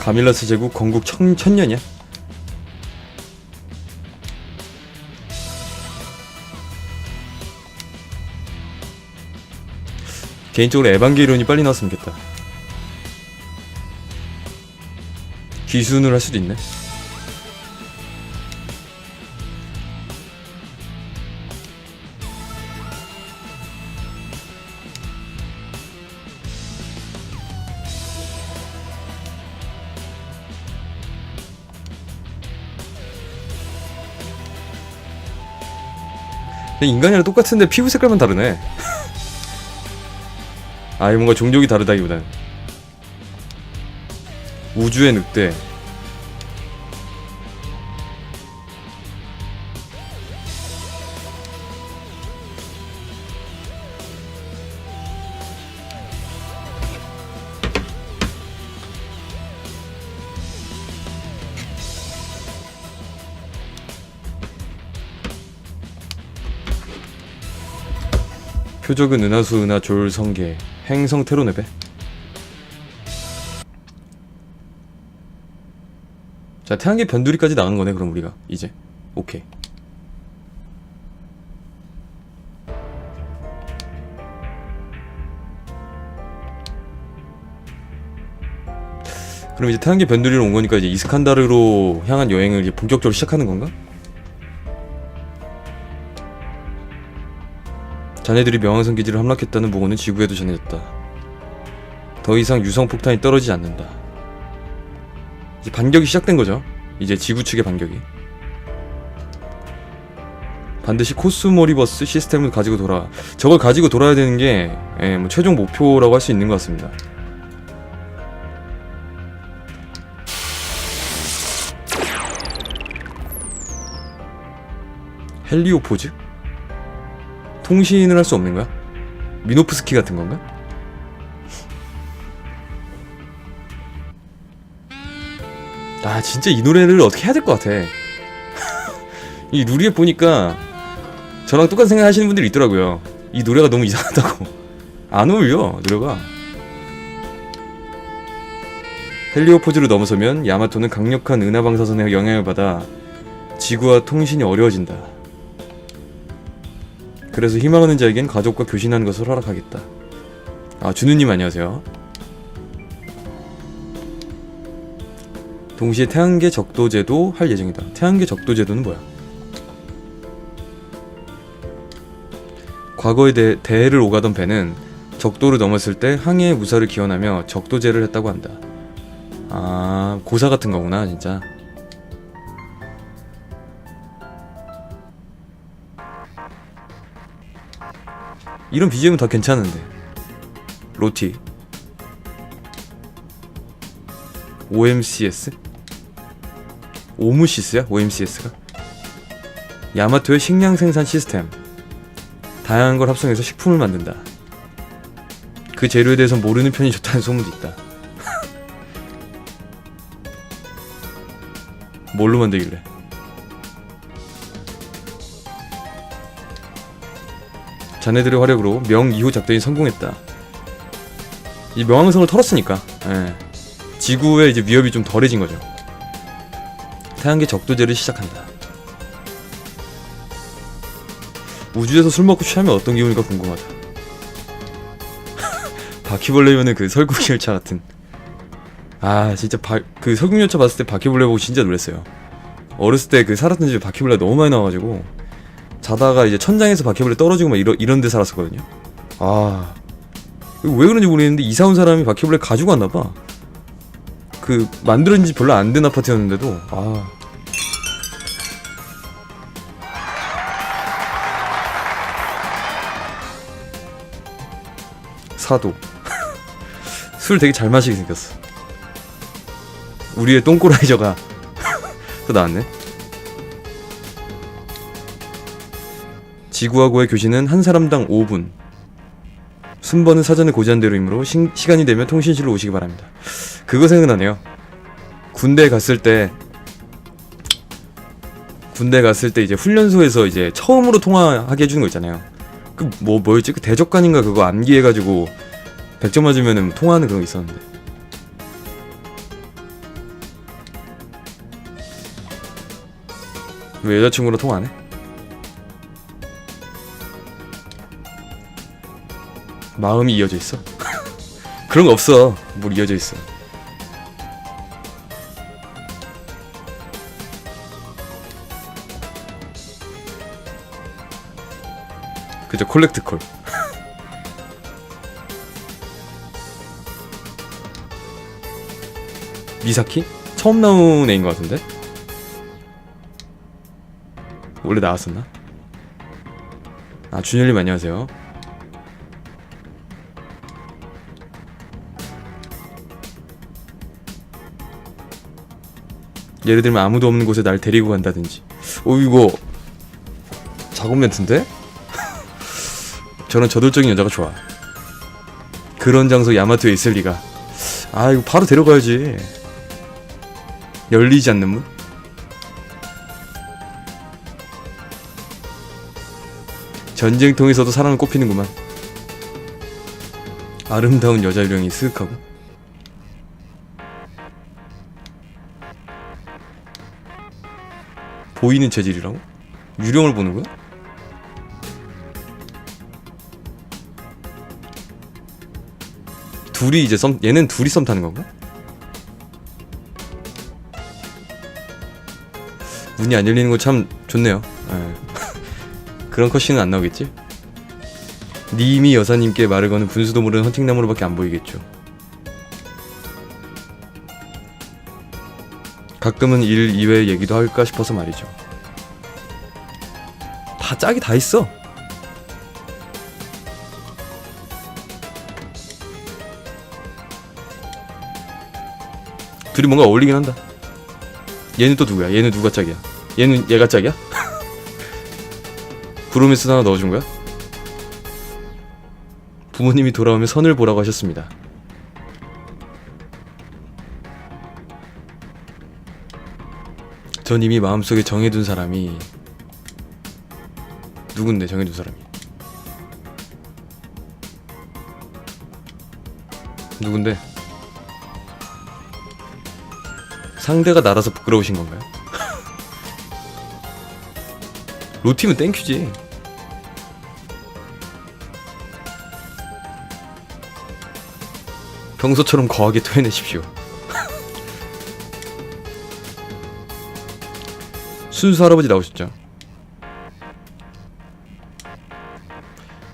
가밀라스 제국 건국 천, 천년이야? 개인적으로 에반게리온이 빨리 나왔으면 좋겠다. 귀순을 할 수도 있네. 인간이랑 똑같은데 피부 색깔만 다르네. 아, 이 뭔가 종족이 다르다기보다는 우주의 늑대. 표적은 은하수 은하 졸 성계 행성 테로네베 자 태양계 변두리까지 나간 거네 그럼 우리가. 이제. 오케이. 그럼 이제 태양계 변두리로 온 거니까 이제 이스칸다르로 향한 여행을 이제 본격적으로 시작하는 건가? 자네들이 명왕성 기지를 함락했다는 보고는 지구에도 전해졌다. 더 이상 유성 폭탄이 떨어지지 않는다. 이제 반격이 시작된 거죠. 이제 지구 측의 반격이. 반드시 코스모리버스 시스템을 가지고 돌아. 저걸 가지고 돌아야 되는 게 예, 뭐 최종 목표라고 할 수 있는 것 같습니다. 헬리오포즈? 통신을 할 수 없는 거야? 미노프스키 같은 건가? 아 진짜 이 노래를 어떻게 해야 될 것 같아. 이 루리에 보니까 저랑 똑같은 생각 하시는 분들이 있더라고요. 이 노래가 너무 이상하다고. 안 어울려 노래가. 헬리오포즈를 넘어서면 야마토는 강력한 은하방사선의 영향을 받아 지구와 통신이 어려워진다 그래서 희망하는 자에겐 가족과 교신하는 것을 허락하겠다. 아, 준우님 안녕하세요. 동시에 태양계 적도제도 할 예정이다. 태양계 적도제도는 뭐야? 과거에 대, 대해를 오가던 배는 적도를 넘었을 때 항해의 무사를 기원하며 적도제를 했다고 한다. 아, 고사 같은 거구나, 진짜. 이런 BGM은 다 괜찮은데 로티 OMCS? 오무시스야? OMCS가? 야마토의 식량 생산 시스템 다양한 걸 합성해서 식품을 만든다 그 재료에 대해서 모르는 편이 좋다는 소문도 있다 뭘로 만들길래 자네들의 활약으로 명 2호 작전이 성공했다. 이 명왕성을 털었으니까 예. 지구에 이제 위협이 좀 덜해진 거죠. 태양계 적도제를 시작한다. 우주에서 술 먹고 취하면 어떤 기분일까 궁금하다. 바퀴벌레면은 그 설국 열차 같은. 아 진짜 바, 그 설국 열차 봤을 때 바퀴벌레 보고 진짜 놀랐어요. 어렸을 때 그 살았던 집에 바퀴벌레 너무 많이 나와가지고 자다가 이제 천장에서 바퀴벌레 떨어지고 막 이런 이런 데 살았었거든요. 아. 왜 그런지 모르겠는데 이사 온 사람이 바퀴벌레 가지고 왔나 봐. 그 만들어진 지 별로 안 된 아파트였는데도 아. 사도. 술 되게 잘 마시게 생겼어. 우리의 똥꼬라이저가 또 나왔네. 지구하고의 교신은 한 사람당 5분. 순번은 사전에 고지한 대로이므로 시, 간이 되면 통신실로 오시기 바랍니다. 그거 생각나네요. 군대 갔을 때 군대 갔을 때 이제 훈련소에서 이제 처음으로 통화하게 해주는 거 있잖아요. 그 뭐 뭐였지? 그 대적관인가 그거 암기해가지고 100점 맞으면 통화하는 그런 거 있었는데. 왜 여자친구랑 통화 안 해? 마음이 이어져 있어? 그런 거 없어. 뭘 이어져 있어. 그죠 콜렉트 콜. 미사키? 처음 나온 애인 것 같은데? 원래 나왔었나? 아 준열님 안녕하세요. 예를 들면 아무도 없는 곳에 날 데리고 간다든지. 오 이거 작업 멘트인데? 저는 저돌적인 여자가 좋아. 그런 장소 야마토에 있을 리가. 아 이거 바로 데려가야지. 열리지 않는 문? 전쟁통에서도 사랑을 꼽히는구만. 아름다운 여자 유령이 스윽하고. 보이는 체질이라고? 유령을 보는 거야? 둘이 이제 썸 얘는 둘이 썸 타는 건가? 문이 안 열리는 거 참 좋네요. 예. 그런 컷신은 안 나오겠지? 님이 여사님께 말을 거는 분수도 모르는 헌팅나무로밖에 안 보이겠죠. 가끔은 일 이외의 얘기도 할까 싶어서 말이죠. 다 짝이 다 있어. 둘이 뭔가 어울리긴 한다. 얘는 또 누구야? 얘는 누가 짝이야? 얘는 얘가 짝이야? 브로미스 하나 넣어준 거야? 부모님이 돌아오면 선을 보라고 하셨습니다. 전 이미 마음속에 정해둔 사람이 누군데 정해둔 사람이? 누군데? 상대가 나라서 부끄러우신 건가요? 로팀은 땡큐지. 평소처럼 거하게 토해내십시오 순수 할아버지 나오셨죠?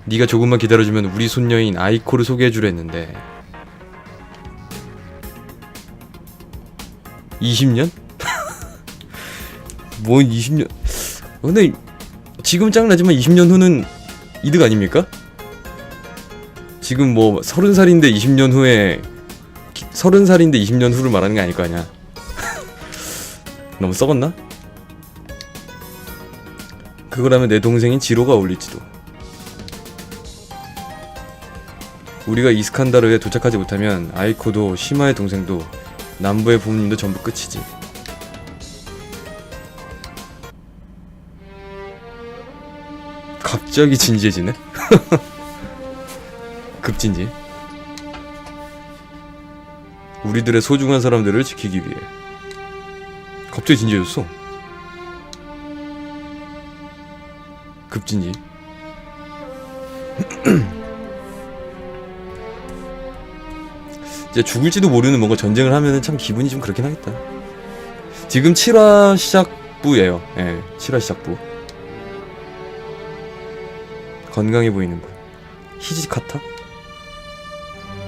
네가 조금만 기다려주면 우리 손녀인 아이코를 소개해주려 했는데 20년? 뭔 20년? 근데 지금 짱나지만 20년 후는 이득 아닙니까? 지금 뭐 30살인데 20년 후에 30살인데 20년 후를 말하는 게 아닐 거 아니야 너무 썩었나? 그거라면 내 동생인 지로가 어울릴지도. 우리가 이스칸다르에 도착하지 못하면 아이코도 시마의 동생도 남부의 부모님도 전부 끝이지. 갑자기 진지해지네? 급진지. 우리들의 소중한 사람들을 지키기 위해. 갑자기 진지해졌어. 급진지. 이제 죽을지도 모르는 뭔가 전쟁을 하면은 참 기분이 좀 그렇긴 하겠다. 지금 7화 시작부예요. 예, 7화 시작부. 건강해 보이는 분. 히지카타?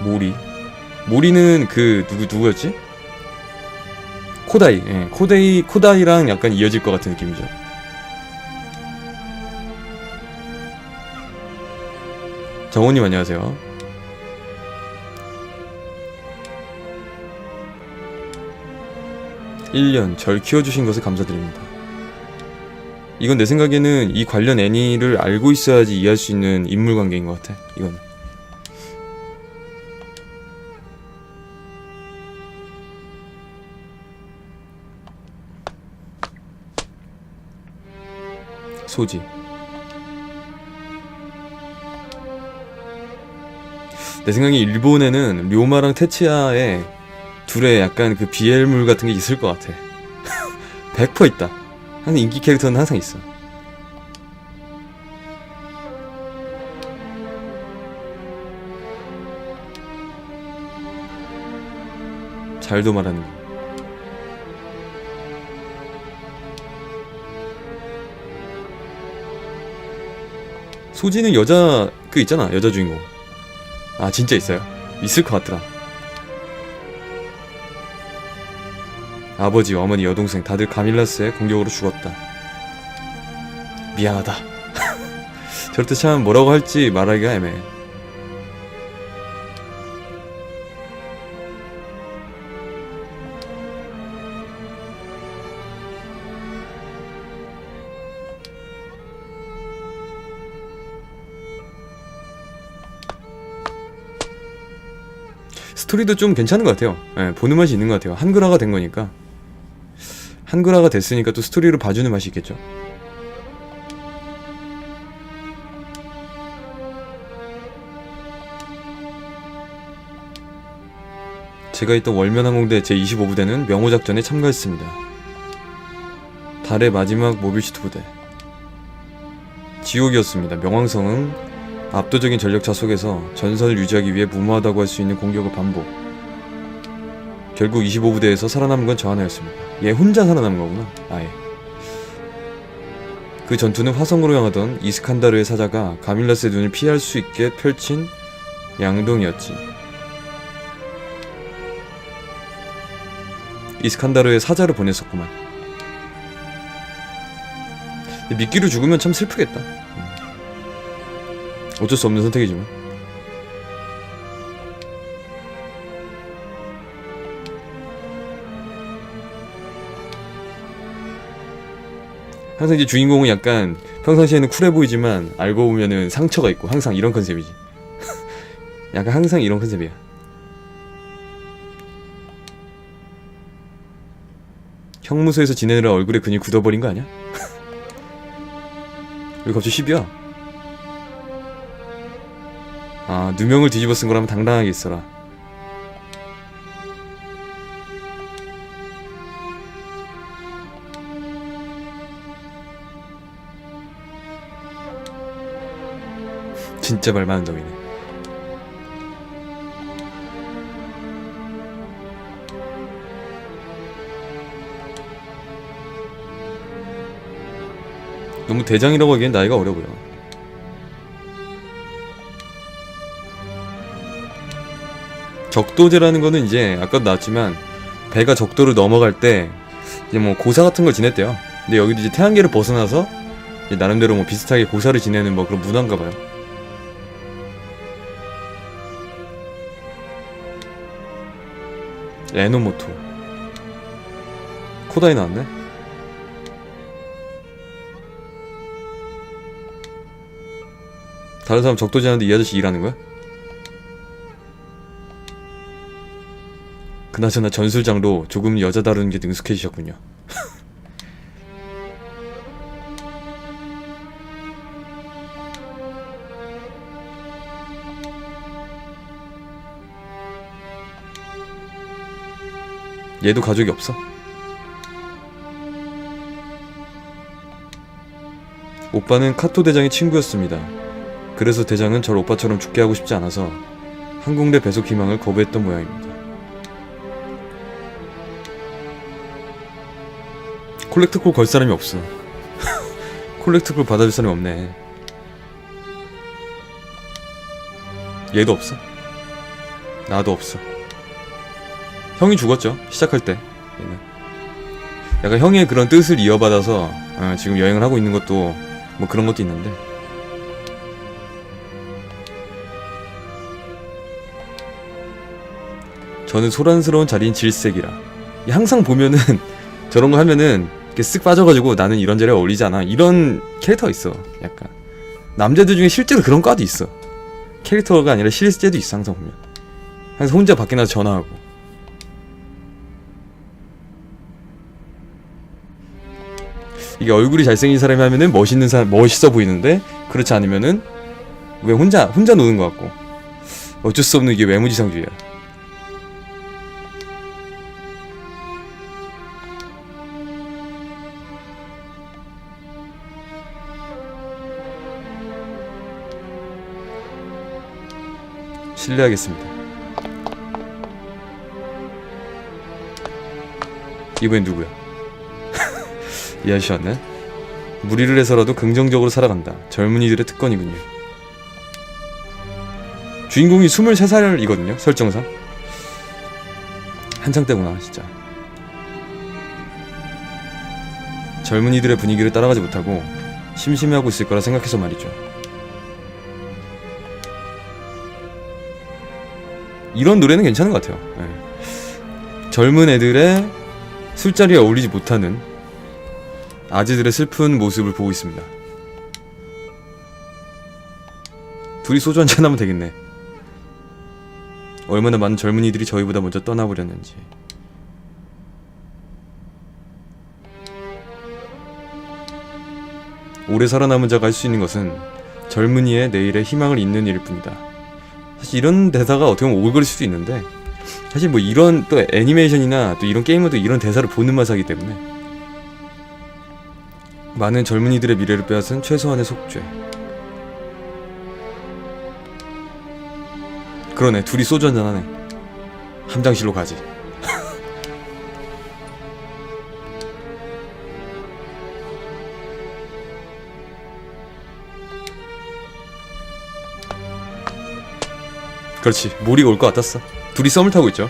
모리. 모리는 그 누구 누구였지? 코다이. 예, 코다이 코다이랑 약간 이어질 것 같은 느낌이죠. 정호님 안녕하세요. (1년) 절 키워주신 것에 감사드립니다. 이건 내 생각에는 이 관련 애니를 알고 있어야지 이해할 수 있는 인물 관계인 것 같아. 이건. 소지. 내 생각에 일본에는 료마랑 테치아의 둘의 약간 그 비엘물 같은 게 있을 것 같아. 100% 있다. 항상 인기 캐릭터는 항상 있어. 잘도 말하는 거. 소지는 여자 그 있잖아 여자 주인공. 아 진짜 있어요? 있을 것 같더라. 아버지, 어머니, 여동생 다들 가밀라스의 공격으로 죽었다. 미안하다. 저럴 때 참 뭐라고 할지 말하기가 애매해. 스토리도 좀 괜찮은 것 같아요. 예, 보는 맛이 있는 것 같아요. 한글화가 된 거니까. 한글화가 됐으니까 또 스토리를 봐주는 맛이 있겠죠. 제가 있던 월면항공대 제25부대는 명호작전에 참가했습니다. 달의 마지막 모빌시트 부대. 지옥이었습니다. 명왕성은 압도적인 전력차 속에서 전선을 유지하기 위해 무모하다고 할 수 있는 공격을 반복. 결국 25부대에서 살아남은 건 저 하나였습니다. 얘 혼자 살아남은 거구나. 아예. 그 전투는 화성으로 향하던 이스칸다르의 사자가 가밀라스의 눈을 피할 수 있게 펼친 양동이었지. 이스칸다르의 사자를 보냈었구만. 미끼로 죽으면 참 슬프겠다. 음. 어쩔 수 없는 선택이지만. 항상 이제 주인공은 약간 평상시에는 쿨해 보이지만 알고 보면은 상처가 있고 항상 이런 컨셉이지. 약간 항상 이런 컨셉이야. 형무소에서 지내느라 얼굴에 근이 굳어버린 거 아니야? 왜 갑자기 10이야? 아, 누명을 뒤집어 쓴 거라면 당당하게 있어라. 진짜 말 많은 놈이네. 너무 대장이라고 하기엔 나이가 어려 보여. 적도제라는 거는 이제 아까도 나왔지만 배가 적도를 넘어갈 때 이제 뭐 고사 같은 걸 지냈대요. 근데 여기도 이제 태양계를 벗어나서 나름대로 뭐 비슷하게 고사를 지내는 뭐 그런 문화인가 봐요. 에노모토 코다이 나왔네? 다른 사람 적도지 하는데 이 아저씨 일하는 거야? 그나저나 전술장로 조금 여자 다루는 게 능숙해지셨군요. 얘도 가족이 없어? 오빠는 카토 대장의 친구였습니다. 그래서 대장은 절 오빠처럼 죽게 하고 싶지 않아서 항공대 배속 희망을 거부했던 모양입니다. 콜렉트콜 걸 사람이 없어. 콜렉트콜 받아줄 사람이 없네. 얘도 없어. 나도 없어. 형이 죽었죠. 시작할 때. 얘는. 약간 형의 그런 뜻을 이어받아서 어, 지금 여행을 하고 있는 것도 뭐 그런 것도 있는데. 저는 소란스러운 자리인 질색이라. 이 항상 보면은 저런 거 하면은 이렇게 쓱 빠져가지고 나는 이런 자리에 어울리지 않아. 이런 캐릭터가 있어. 약간. 남자들 중에 실제로 그런 과도 있어. 캐릭터가 아니라 실제도 있어, 항상 보면. 항상 혼자 밖에 나서 전화하고. 이게 얼굴이 잘생긴 사람이 하면은 멋있는 사람, 멋있어 보이는데, 그렇지 않으면은, 왜 혼자, 혼자 노는 것 같고. 어쩔 수 없는 이게 외모지상주의야. 실례하겠습니다. 이번엔 누구야? 이 아저씨 왔네? 무리를 해서라도 긍정적으로 살아간다. 젊은이들의 특권이군요. 주인공이 23살이거든요, 설정상. 한창 때구나, 진짜. 젊은이들의 분위기를 따라가지 못하고 심심해하고 있을 거라 생각해서 말이죠. 이런 노래는 괜찮은 것 같아요. 예. 젊은 애들의 술자리에 어울리지 못하는 아지들의 슬픈 모습을 보고 있습니다. 둘이 소주 한잔 하면 되겠네. 얼마나 많은 젊은이들이 저희보다 먼저 떠나버렸는지. 오래 살아남은 자가 할 수 있는 것은 젊은이의 내일에 희망을 잇는 일일 뿐이다. 사실 이런 대사가 어떻게 보면 오글거릴 수도 있는데 사실 뭐 이런 또 애니메이션이나 또 이런 게임에도 이런 대사를 보는 맛을 하기 때문에 많은 젊은이들의 미래를 빼앗은 최소한의 속죄. 그러네 둘이 소주 한잔 하네. 함장실로 가지. 그렇지. 모리가 올 것 같았어. 둘이 썸을 타고 있죠.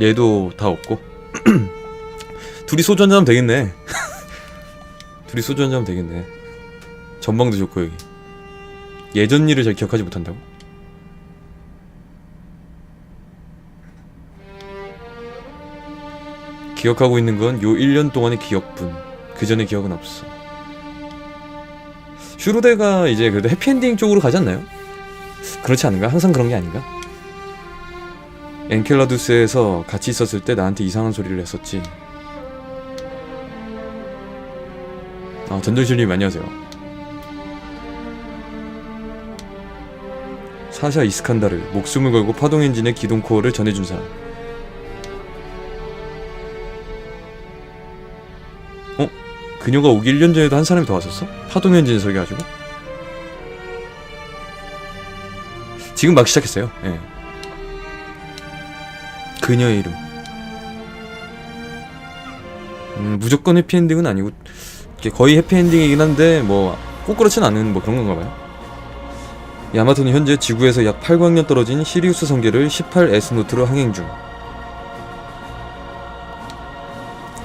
얘도 다 없고. 둘이 소주 한잔 하면 되겠네. 둘이 소주 한잔 하면 되겠네. 전망도 좋고 여기 예전 일을 잘 기억하지 못한다고? 기억하고 있는 건 요 1년 동안의 기억뿐 그 전의 기억은 없어 슈로데가 이제 그래도 해피엔딩 쪽으로 가지 않나요? 그렇지 않은가? 항상 그런 게 아닌가? 엔켈라두스에서 같이 있었을 때 나한테 이상한 소리를 했었지 아 전전실님 안녕하세요 사샤 이스칸다르 목숨을 걸고 파동 엔진의 기동 코어를 전해준 사람 어? 그녀가 오기 1년 전에도 한 사람이 더 왔었어? 파동 엔진 설계가지고? 지금 막 시작했어요 예. 그녀의 이름 음, 무조건 해피엔딩은 아니고 거의 해피엔딩이긴 한데 뭐 꼭 그렇진 않은 뭐 그런 건가 봐요 야마토는 현재 지구에서 약 8광년 떨어진 시리우스 성계를 18S 노트로 항행 중.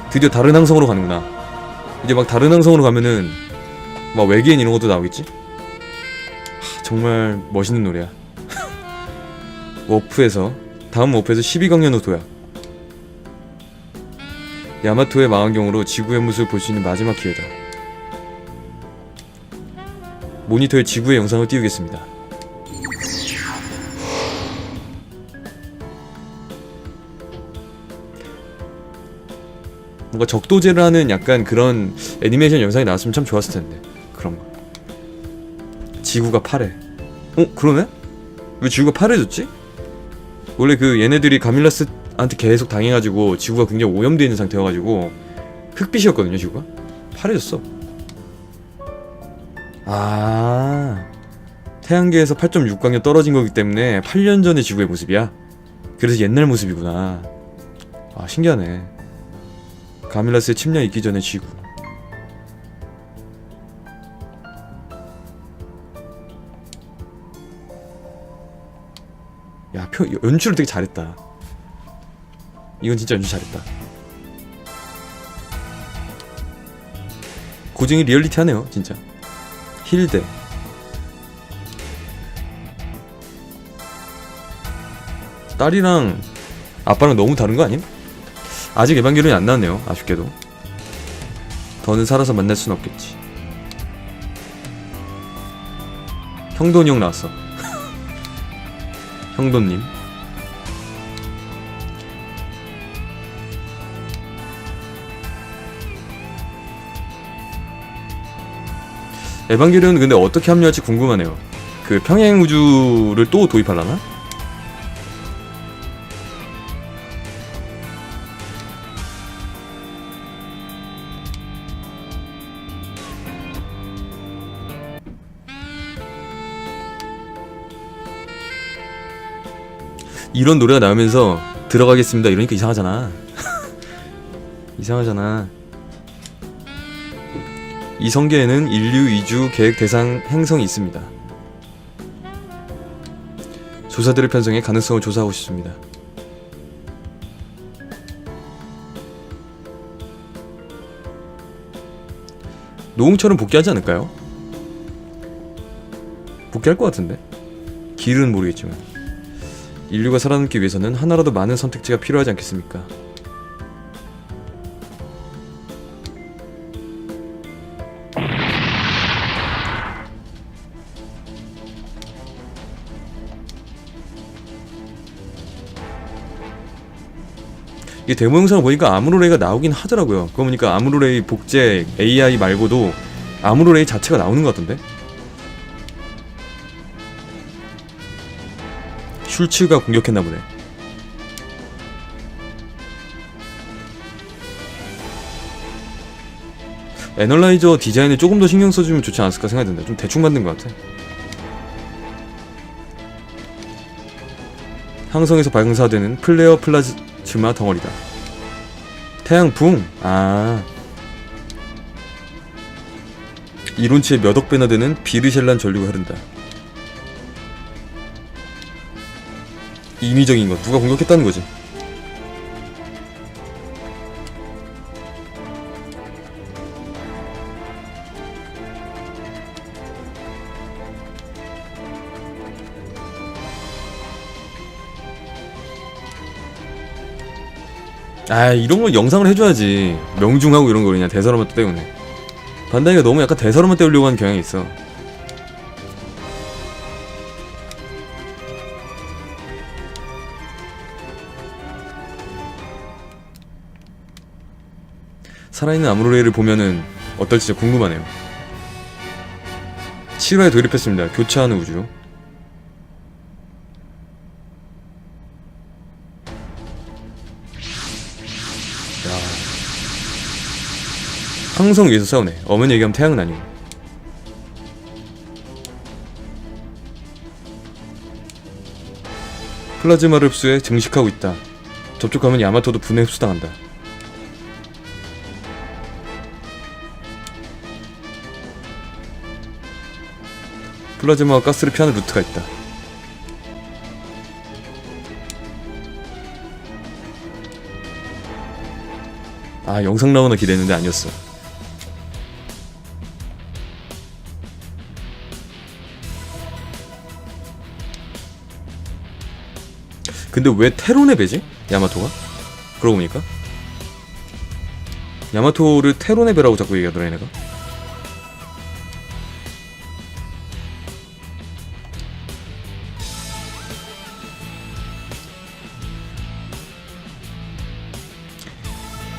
드디어 다른 항성으로 가는구나. 이제 막 다른 항성으로 가면은 막 외계인 이런 것도 나오겠지? 하, 정말 멋있는 노래야. 워프에서 다음 워프에서 12광년으로 도약 야마토의 망원경으로 지구의 모습을 볼 수 있는 마지막 기회다. 모니터에 지구의 영상을 띄우겠습니다 뭔가 적도제라는 약간 그런 애니메이션 영상이 나왔으면 참 좋았을 텐데. 그런 거. 지구가 파래. 어 그러네? 왜 지구가 파래졌지? 원래 그 얘네들이 가밀라스한테 계속 당해가지고 지구가 굉장히 오염되어 있는 상태여가지고 흑빛이었거든요 지구가? 파래졌어. 아 태양계에서 8.6광년 떨어진 거기 때문에 8년 전의 지구의 모습이야? 그래서 옛날 모습이구나. 아 신기하네 가밀라스의 침략 있기 전의 지구. 야, 표, 연출을 되게 잘했다. 이건 진짜 연출 잘했다. 고증이 리얼리티하네요, 진짜. 힐대. 딸이랑 아빠랑 너무 다른 거 아님? 아직 에반게론이 안 나왔네요. 아쉽게도. 더는 살아서 만날 순 없겠지. 형돈이 형 나왔어. 형돈님. 에반게리온은 근데 어떻게 합류할지 궁금하네요. 그 평행 우주를 또 도입하려나? 이런 노래가 나오면서 들어가겠습니다 이러니까 이상하잖아. 이상하잖아. 이 성계에는 인류 이주 계획 대상 행성이 있습니다. 조사들을 편성해 가능성을 조사하고 싶습니다. 노홍철은 복귀하지 않을까요? 복귀할 것 같은데 길은 모르겠지만 인류가 살아남기 위해서는 하나라도 많은 선택지가 필요하지 않겠습니까? 이게 데모 영상을 보니까 아무로레이가 나오긴 하더라고요. 그거 보니까 아무로레이 복제 AI 말고도 아무로레이 자체가 나오는 것 같던데? 슐츠가 공격했나 보네. 애널라이저 디자인을 조금 더 신경 써주면 좋지 않았을까 생각이 든다. 좀 대충 만든 것 같아. 항성에서 발광사되는 플레어 플라즈마 덩어리다. 태양 붕. 아. 이론치의 몇억 배나 되는 비르셀란 전류가 흐른다. 인위적인 것. 누가 공격했다는 거지. 아 이런 걸 영상을 해줘야지 명중하고 이런 거 그냥 대사로만 때우네 반다이가 너무 약간 대사로만 때우려고 하는 경향이 있어 살아있는 아무로레이를 보면은 어떨지 궁금하네요 7화에 돌입했습니다 교차하는 우주 항성 위에서 싸우네. 어머니 얘기하면 태양은 아니고. 플라즈마를 흡수해 증식하고 있다. 접촉하면 야마토도 분해 흡수당한다. 플라즈마와 가스를 피하는 루트가 있다. 아 영상 나오나 기대했는데 아니었어. 근데 왜 테론의 배지? 야마토가? 그러고 보니까 야마토를 테론의 배라고 자꾸 얘기하더라 얘네가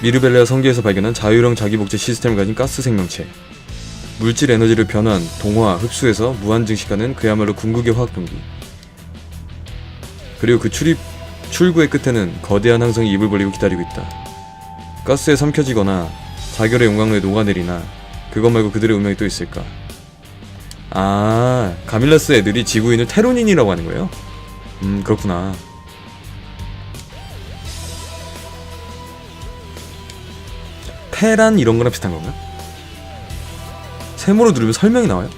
미르벨레아 성계에서 발견한 자유형 자기복제 시스템을 가진 가스 생명체 물질 에너지를 변환, 동화, 흡수해서 무한 증식하는 그야말로 궁극의 화학 병기 그리고 그 출입 출구의 끝에는 거대한 항성이 입을 벌리고 기다리고 있다. 가스에 삼켜지거나 자결의 용광로에 녹아내리나 그것 말고 그들의 운명이 또 있을까? 아 가밀라스 애들이 지구인을 테로닌이라고 하는 거예요? 음 그렇구나. 테란 이런 거랑 비슷한 건가? 세모로 누르면 설명이 나와요?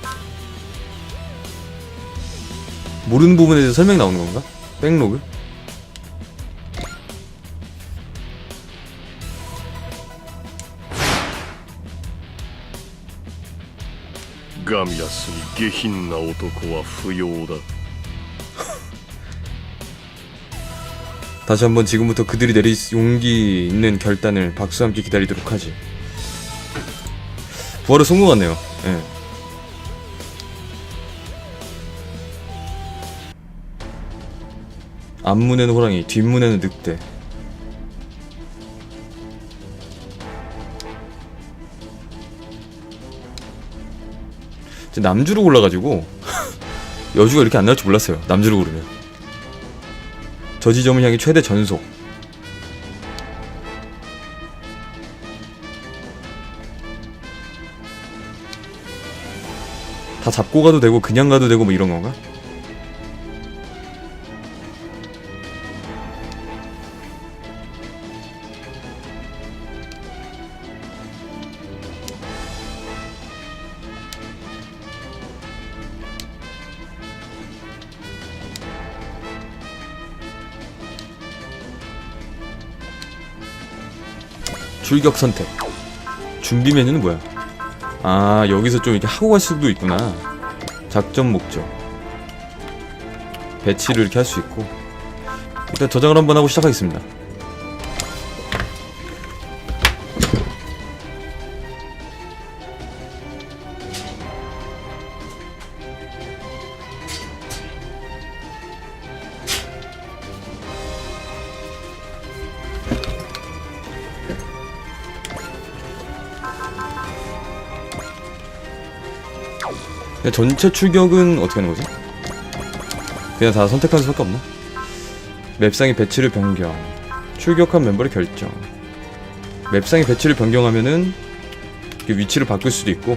모르는 부분에 대해서 설명이 나오는 건가? 백로그? ガミラスに下品な男は不要だ 다시 한번 지금부터 그들이 내릴 용기 있는 결단을 박수와 함께 기다리도록 하지. 부활을 성공하네요. 예. 앞문에는 호랑이, 뒷문에는 늑대. 남주로 골라가지고 여주가 이렇게 안 나올 줄 몰랐어요. 남주로 고르면 저 지점을 향해 최대 전속. 다 잡고 가도 되고 그냥 가도 되고 뭐 이런 건가? 출격 선택. 준비 메뉴는 뭐야? 아 여기서 좀 이렇게 하고 갈 수도 있구나. 작전 목적. 배치를 이렇게 할 수 있고. 일단 저장을 한번 하고 시작하겠습니다. 근데 전체 출격은 어떻게 하는 거지? 그냥 다 선택할 수밖에 없나? 맵상의 배치를 변경 출격한 멤버를 결정 맵상의 배치를 변경하면은 위치를 바꿀 수도 있고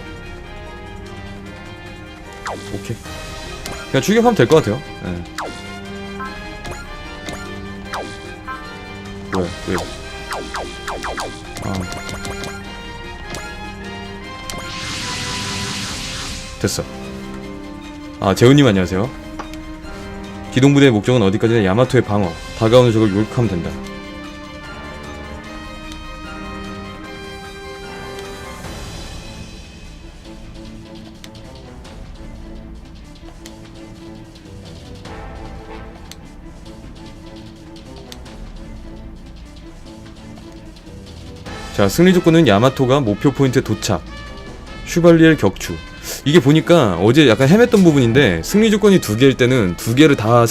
오케이 그냥 출격하면 될 것 같아요 예. 뭐야 왜 아. 아 재훈님 안녕하세요. 기동부대의 목적은 어디까지나 야마토의 방어 다가오는 적을 요격하면 된다. 자 승리 조건은 야마토가 목표 포인트에 도착. 슈발리엘 격추 이게 보니까 어제 약간 헤맸던 부분인데 승리 조건이 두 개일 때는 두 개를 다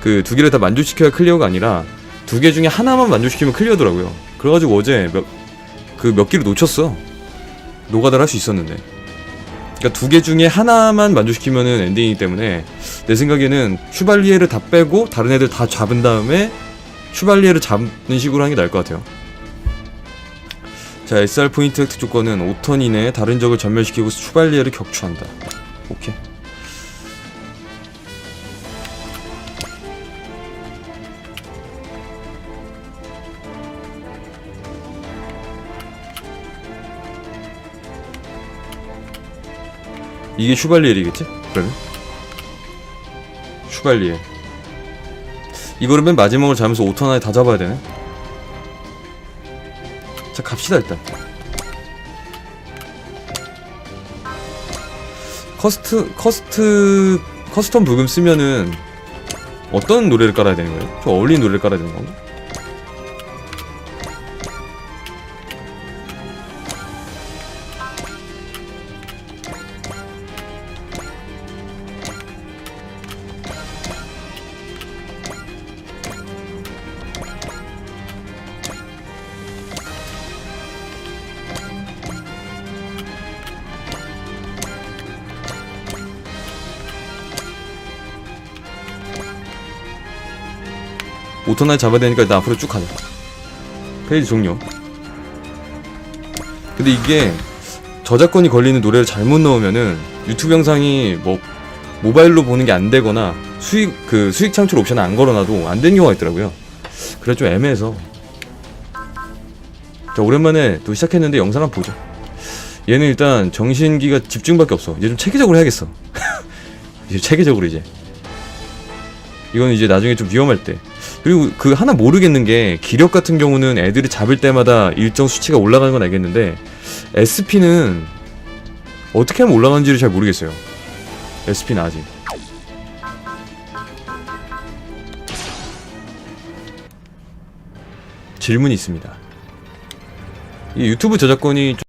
그 두 개를 다 만족시켜야 클리어가 아니라 두 개 중에 하나만 만족시키면 클리어더라고요. 그래가지고 어제 몇 그몇 개를 놓쳤어. 노가다를 할 수 있었는데. 그러니까 두 개 중에 하나만 만족시키면은 엔딩이기 때문에 내 생각에는 슈발리에를 다 빼고 다른 애들 다 잡은 다음에 슈발리에를 잡는 식으로 하는 게 나을 것 같아요. 자, SR 포인트 획득 조건은 5턴 이내에 다른 적을 전멸시키고 슈발리에를 격추한다. 오케이. 이게 슈발리엘이겠지? 그러면? 슈발리엘. 이거를 맨 마지막으로 잡으면서 5턴 안에 다 잡아야 되네? 자 갑시다 일단 커스트 커스트 커스텀 부금 쓰면은 어떤 노래를 깔아야 되는 거예요? 좀 어울리는 노래를 깔아야 되는 건가? 오토나이 잡아야 되니까 일단 앞으로 쭉 가자. 페이지 종료. 근데 이게 저작권이 걸리는 노래를 잘못 넣으면은 유튜브 영상이 뭐 모바일로 보는 게 안 되거나 수익 그 수익 창출 옵션을 안 걸어놔도 안 되는 경우가 있더라고요. 그래 좀 애매해서. 자 오랜만에 또 시작했는데 영상 한번 보자. 얘는 일단 정신기가 집중밖에 없어. 이제 좀 체계적으로 해야겠어. 이제 체계적으로 이제. 이건 이제 나중에 좀 위험할 때 그리고 그 하나 모르겠는 게 기력 같은 경우는 애들이 잡을 때마다 일정 수치가 올라가는 건 알겠는데 SP는 어떻게 하면 올라가는지를 잘 모르겠어요. SP는 아직. 질문이 있습니다. 이 유튜브 저작권이